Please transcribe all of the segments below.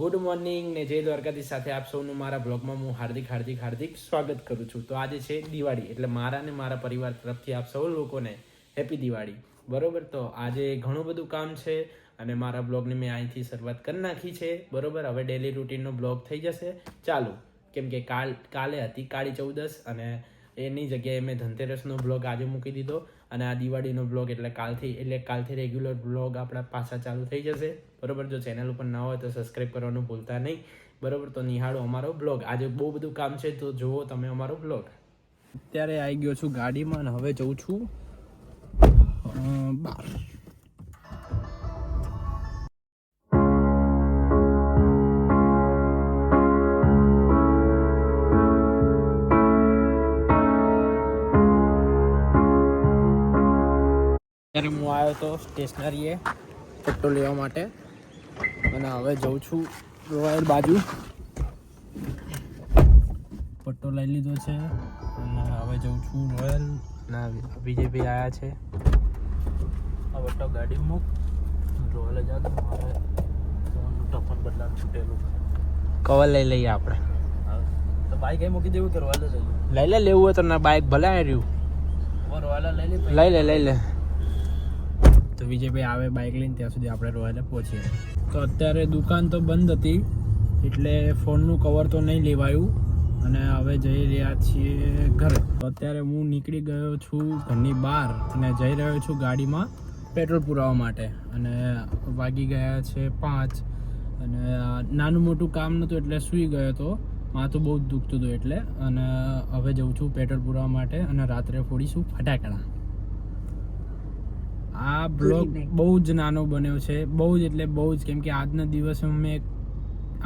Good morning ને જય દ્વારકાથી સાથે આપ સૌનું મારા બ્લોગમાં હું હાર્દિક હાર્દિક હાર્દિક સ્વાગત કરું છું. તો આજે છે દિવાળી, એટલે મારા ને મારા પરિવાર તરફથી આપ સૌ લોકોને હેપી દિવાળી. બરોબર? તો આજે ઘણું બધું કામ છે અને મારા બ્લોગની મેં અહીંથી શરૂઆત કરી નાખી છે. બરોબર? હવે ડેલી રૂટીનનો બ્લોગ થઈ જશે. ચાલુ, કેમ કે કાલ, કાલે હતી કાળી ચૌદસ અને એની જગ્યાએ મેં ધનતેરસનો બ્લોગ આજે મૂકી દીધો. અને આ દિવાળીનો બ્લોગ એટલે કાલથી એટલે કાલથી રેગ્યુલર બ્લોગ આપણા પાછા ચાલુ થઈ જશે. બરોબર, જો ચેનલ ઉપર ના હોય તો સબસ્ક્રાઈબ કરવાનું ભૂલતા નહીં. બરોબર, તો નિહાળો અમારો બ્લોગ આજે બહુ બધું કામ છે, તો જુઓ તમે અમારો બ્લોગ અત્યારે આવી ગયો છું ગાડીમાં અને હવે જઉં છું બાર અત્યારે હું આવ્યો હતો સ્ટેશનરીએ પટ્ટો લેવા માટે. અને હવે જઉં છું રોયલ બાજુ. પટ્ટો લઈ લીધો છે અને હવે જઉં છું રોયલ. ના બીજેપી આવ્યા છે. આ પટ્ટો ગાડી મૂક. રોયલ જ મારે ફોનનું ટફન બદલાનું છૂટેલું કવર લઈ લઈએ આપણે. તો બાઈક એ મૂકી દેવું કે રોયલ જ લઈ લે લેવું હોય તો ના બાઇક ભલે રહ્યું. રોયલ લઈ લે લઈ લે લઈ લે. તો વિજયભાઈ આવે બાઇક લઈને ત્યાં સુધી આપણે રોયલે પહોંચીએ. તો અત્યારે દુકાન તો બંધ હતી, એટલે ફોનનું કવર તો નહીં લેવાયું. અને હવે જઈ રહ્યા છીએ ઘરે. અત્યારે હું નીકળી ગયો છું ઘરની બહાર અને જઈ રહ્યો છું ગાડીમાં પેટ્રોલ પુરાવા માટે. અને વાગી ગયા છે પાંચ. અને નાનું મોટું કામ નહોતું એટલે સૂઈ ગયો હતો માથું બહુ જ દુખતું હતું એટલે. અને હવે જઉં છું પેટ્રોલ પુરાવા માટે અને રાત્રે ફોડીશું ફટાકડા. આ બ્લોગ બહુ જ નાનો બન્યો છે. બહુ જ એટલે બહુ જ કેમ કે આજના દિવસે મેં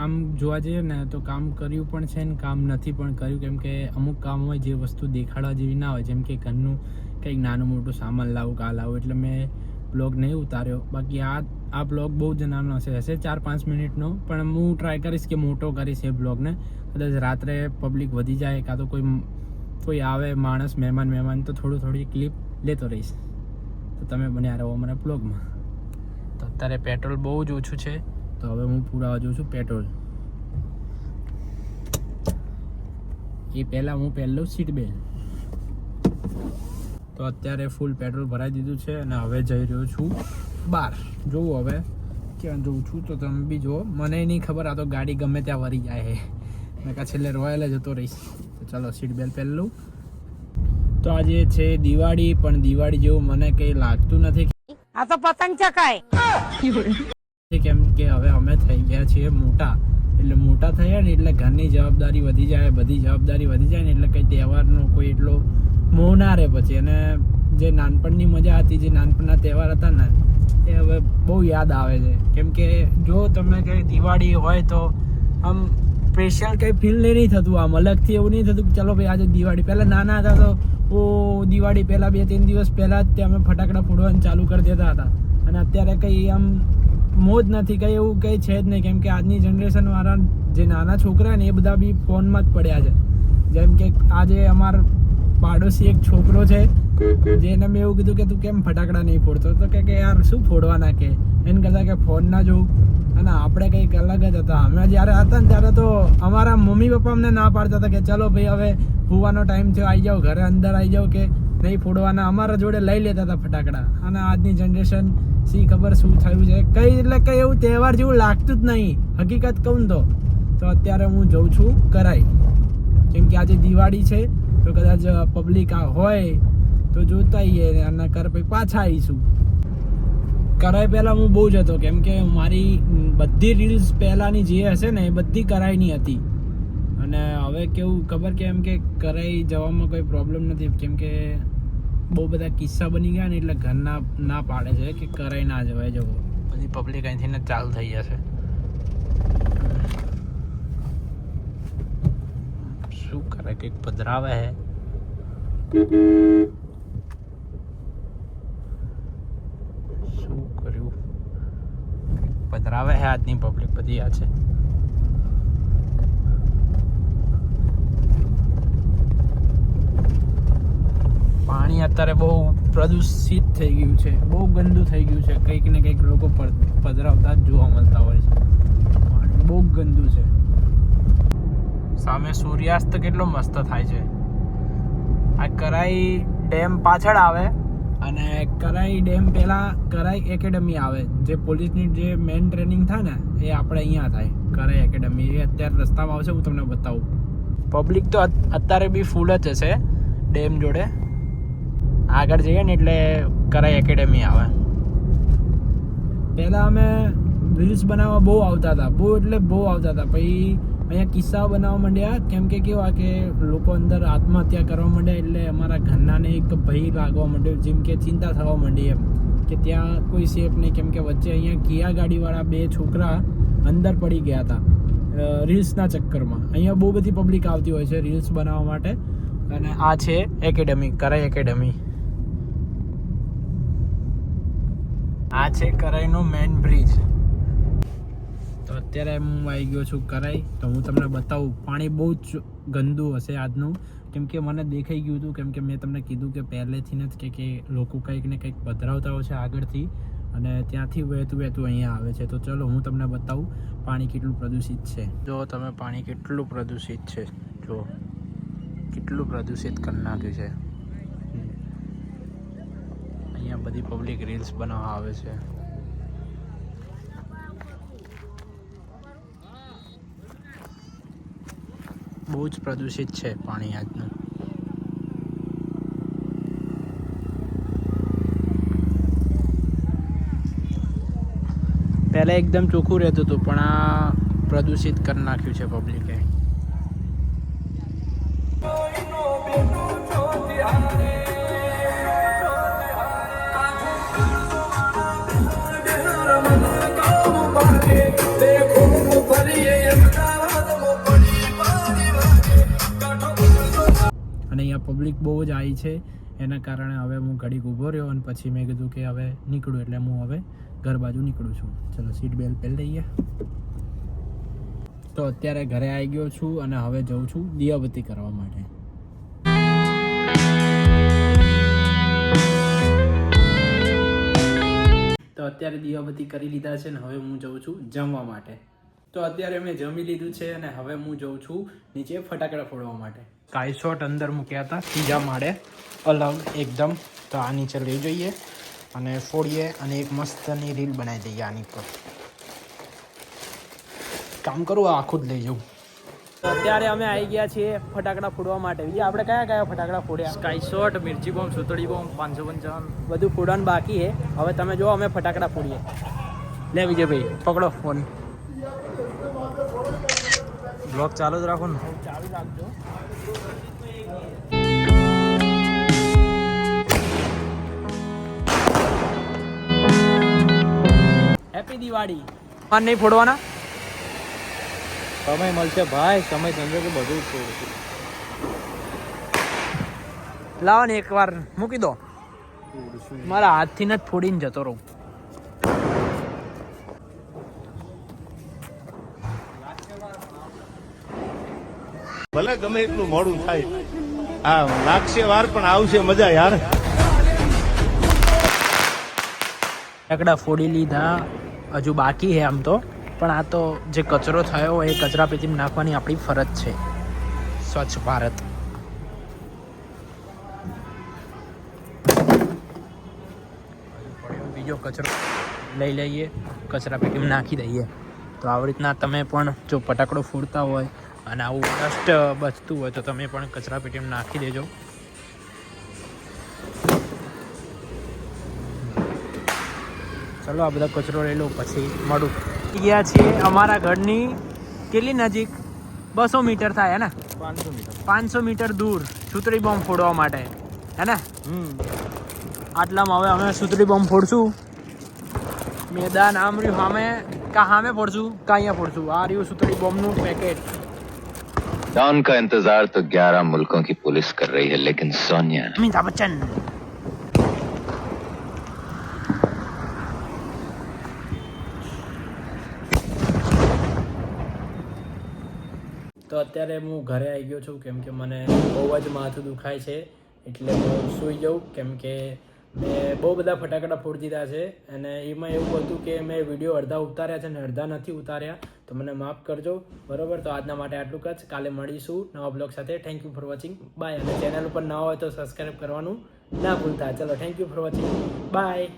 આમ જોવા જઈએ ને તો કામ કર્યું પણ છે ને કામ નથી પણ કર્યું. કેમ કે અમુક કામ હોય જે વસ્તુ દેખાડવા જેવી ના હોય જેમ કે ઘરનું કંઈક નાનું મોટું સામાન લાવું કા લાવું એટલે મેં બ્લોગ નહીં ઉતાર્યો. બાકી આ આ બ્લોગ બહુ જ નાનો હશે. હશે ચાર પાંચ મિનિટનો પણ હું ટ્રાય કરીશ કે મોટો કરીશ એ બ્લોગને. કદાચ રાત્રે પબ્લિક વધી જાય કાં તો કોઈ કોઈ આવે માણસ મહેમાન મહેમાન તો થોડું થોડી ક્લિપ લેતો રહીશ. તો તમે બન્યા રહો અમારા બ્લોગમાં. તો અત્યારે પેટ્રોલ બહુ જ ઓછું છે, તો હવે હું પુરાવા જોઉં છું પેટ્રોલ. એ પહેલાં હું પહેલું સીટ બેલ્ટ તો અત્યારે ફૂલ પેટ્રોલ ભરાઈ દીધું છે અને હવે જઈ રહ્યો છું બહાર જોઉં હવે ક્યાં જોઉં છું તો તમે બી જુઓ. મને નહીં ખબર, આ તો ગાડી ગમે ત્યાં વરી જાય મેં કાં છેલ્લે રોયલ જતો રહીશ. તો ચાલો સીટ બેલ્ટ પહેલું તો આજે છે દિવાળી પણ દિવાળી જેવું મને કંઈ લાગતું નથી. આ તો પતંગ ચકાય કેમ કે હવે અમે થઈ ગયા છીએ મોટા. એટલે મોટા થયા ને એટલે ઘરની જવાબદારી વધી જાય બધી જવાબદારી વધી જાય ને એટલે કંઈ તહેવારનો કોઈ એટલો મોહ ના રહે પછી. અને જે નાનપણની મજા હતી જે નાનપણના તહેવાર હતા ને એ હવે બહુ યાદ આવે છે. કેમ કે જો તમે કંઈ દિવાળી હોય તો આમ સ્પેશિયલ કંઈ ફીલ નહીં થતું આમ અલગથી એવું નહીં થતું કે ચલો ભાઈ આજે દિવાળી પહેલાં નાના હતા તો ઓ દિવાળી પહેલાં, બે ત્રણ દિવસ પહેલાં જ તે અમે ફટાકડા ફોડવાનું ચાલુ કરી દેતા હતા. અને અત્યારે કંઈ આમ મોજ નથી, કંઈ એવું કંઈ છે જ નહીં. કેમ કે આજની જનરેશન વાળા જે નાના છોકરા ને એ બધા બી ફોનમાં જ પડ્યા છે. જેમ કે આજે અમાર પાડોશી એક છોકરો છે, જેને મેં એવું કીધું કે તું કેમ ફટાકડા નહીં ફોડતો? તો કે યાર, શું ફોડવાના કે? એને કહેતા કે, ફોન ના જોઉં. અને આપણે કંઈક અલગ જ હતા. અમે જ્યારે હતા ને ત્યારે તો અમારા મમ્મી પપ્પા અમને ના પાડતા હતા કે, ચલો ભાઈ, હવે હોવાનો ટાઈમ થયો આવી જાઓ ઘરે, અંદર આવી જાઓ કે નહીં ફોડવાના. અમારા જોડે લઈ લેતા હતા ફટાકડા. અને આજની જનરેશન સી ખબર શું થયું છે? કઈ એટલે કઈ એવું તહેવાર જેવું લાગતું જ નહીં. હકીકત કહું તો. તો અત્યારે હું જઉં છું કરાઈ. કેમ કે આજે દિવાળી છે, તો કદાચ પબ્લિક હોય, તો જોતા આવીએ અને કર પછી પાછા આવીશું કરાઈ પહેલાં હું બહુ જ હતો, કેમ કે મારી બધી રીલ્સ પહેલાંની જે હશે ને, એ બધી કરાઈની હતી. અને હવે કેવું ખબર કે એમ કે કરાઈ જવામાં કોઈ પ્રોબ્લેમ નથી. કેમ કે બહુ બધા કિસ્સા બની ગયા ને એટલે ઘરના ના પાડે છે કે કરાઈ ના જવાય જવો બધી પબ્લિક અહીંથી ને ચાલુ થઈ જશે. શું કરે? કંઈક પધરાવે હે? શું કર્યું? પધરાવે હે આજની પબ્લિક બધી આ છે? પાણી અત્યારે બહુ પ્રદૂષિત થઈ ગયું છે. બહુ ગંદુ થઈ ગયું છે. કંઈક ને કંઈક લોકો પધરાવતા જ જોવા મળતા હોય છે. પાણી બહુ ગંદુ છે. સામે સૂર્યાસ્ત કેટલો મસ્ત થાય છે. આ કરાઈ ડેમ પાછળ આવે અને કરાઈ ડેમ પહેલાં કરાઈ એકેડમી આવે. જે પોલીસની જે મેન ટ્રેનિંગ થાય ને, એ આપણે અહીંયા થાય. કરાઈ એકેડમી. એ અત્યારે રસ્તામાં આવશે, હું તમને બતાવું. પબ્લિક તો અત્યારે બી ફૂલ જ હશે ડેમ જોડે. આગળ જઈએ ને એટલે કરાઈ એકેડેમી આવે. પહેલાં અમે રીલ્સ બનાવવા બહુ આવતા હતા, બહુ એટલે બહુ આવતા હતા. પછી અહીંયા કિસ્સાઓ બનાવવા માંડ્યા, કેમ કે કેવા કે લોકો અંદર આત્મહત્યા કરવા માંડ્યા એટલે અમારા ઘરનાને એક ભય લાગવા માંડ્યો, જેમ કે ચિંતા થવા માંડી એમ. કે ત્યાં કોઈ સેફ નહીં, કેમ કે વચ્ચે અહીંયા કિયા ગાડીવાળા બે છોકરા અંદર પડી ગયા હતા રીલ્સના ચક્કરમાં. અહીંયા બહુ બધી પબ્લિક આવતી હોય છે રીલ્સ બનાવવા માટે. અને આ છે એકેડેમી કરાઈ એકેડમી આ છે કરાઈનો મેન બ્રિજ તો અત્યારે હું આવી ગયો છું કરાઈ. તો હું તમને બતાવું, પાણી બહુ જ ગંદુ હશે આજનું. કેમ કે મને દેખાઈ ગયું હતું, કેમ કે મેં તમને કીધું કે પહેલેથી નથી કે કે લોકો કંઈક ને કંઈક પધરાવતા હોય છે આગળથી. અને ત્યાંથી વહેતું વહેતું અહીંયા આવે છે. તો ચલો હું તમને બતાવું, પાણી કેટલું પ્રદૂષિત છે. જો તમે પાણી કેટલું પ્રદૂષિત છે, જો. કેટલું પ્રદૂષિત કરી નાખ્યું છે. અહીંયા બધી પબ્લિક રીલ્સ બનાવવા આવે છે. બહુ જ પ્રદૂષિત છે પાણી આજનું. પહેલાં એકદમ ચોખ્ખું રહેતું હતું, પણ આ પ્રદૂષિત કરી નાખ્યું છે પબ્લિકે અને અહીંયા પબ્લિક બહુ જ આવી છે. એના કારણે હવે હું ઘડીક ઊભો રહ્યો અને પછી મેં કીધું કે હવે નીકળું એટલે હું હવે ઘર બાજુ નીકળું છું. ચલો સીટ બેલ્ટ પહેરી લઈએ. તો અત્યારે ઘરે આવી ગયો છું અને હવે જઉં છું દિયાબત્તી કરવા માટે. તો અત્યારે દિયાબત્તી કરી લીધા છે ને હવે હું જઉં છું જમવા માટે. તો અત્યારે મેં જમી લીધું છે અને હવે હું જઉં છું નીચે ફટાકડા ફોડવા માટે. સ્કાય શોટ અંદર મૂક્યા હતા ત્રીજા માળે અલગ એકદમ. તો આ નીચે લઈ જઈએ અને ફોડીએ અને એક મસ્તની રીલ બનાવી દઈએ આની પર કામ કરું આખું જ લઈ જવું અત્યારે અમે આવી ગયા છીએ ફટાકડા ફોડવા માટે. બીજા આપણે કયા કયા ફટાકડા ફોડ્યા? સ્કાય શોટ મિર્ચી બોમ્બ સુતળી બોમ્બ પાંચસો પંચાવન બધું ફોડવાનું બાકી છે. હવે તમે જો અમે ફટાકડા ફોડીએ. લે વિજયભાઈ પકડો ફોન. બ્લોક ચાલુ જ રાખો ને. ચાલુ રાખજો. હેપી દિવાળી પાન નહીં ફોડવાના? સમય મળશે ભાઈ સમય સંજોગે બધું જ ફોડશે. લાવો ને એકવાર મૂકી દો. મારા હાથથી જ ફોડીને જતો રહું. ભલે ગમે એટલું મોડું થાય. હા લાગશે વાર, પણ આવશે મજા યાર. ફટાકડા ફોડી લીધા, હજુ બાકી છે આમ તો. પણ આ તો જે કચરો થયો એ કચરા પેટીમાં નાખવાની આપણી ફરજ છે. સ્વચ્છ ભારત. બીજો કચરો લઈ લઈએ, કચરા પેટીમાં નાખી દઈએ. તો આવી રીતના તમે પણ જો ફટાકડો ફોડતા હોય અને આવું ડસ્ટ બચતું હોય તો તમે પણ કચરા પેટીમાં નાખી દેજો. ચલો આ બધા કચરો લઈ લો પછી મળું. ગયા છીએ અમારા ઘરની કેટલી નજીક? બસો મીટર થાય ને? પાંચસો મીટર. પાંચસો મીટર દૂર સુતરી બોમ્બ ફોડવા માટે હે ને? હમ. આટલામાં હવે અમે સુતરી બોમ્બ ફોડશું. મેદાન આમ રહ્યું સામે કાં સામે ફોડશું કાં અહીંયા ફોડશું? આ રહ્યું સુતરી બોમ્બનું પેકેટ डॉन का इंतजार तो 11 मुल्कों की पुलिस कर रही है लेकिन सोनिया અમિતાભ બચ્ચન તો અત્યારે હું ઘરે આવી ગયો છું કેમ કે મને બહુ જ માથું દુખાય છે એટલે હું સૂઈ જાઉં કેમ કે મેં બહુ બધા ફટાકડા ફોડી છે અને એમાં એવું હતું કે મેં વીડિયો અડધા ઉતાર્યા છે અને અડધા નથી ઉતાર્યા. તો મને માફ કરજો. બરાબર? તો આજના માટે આટલું જ. કાલે મળીશું નવા બ્લોગ સાથે. Thank you for watching bye અને ચેનલ ઉપર ન હોય તો સબસ્ક્રાઈબ કરવાનું ના ભૂલતા. ચલો thank you for watching bye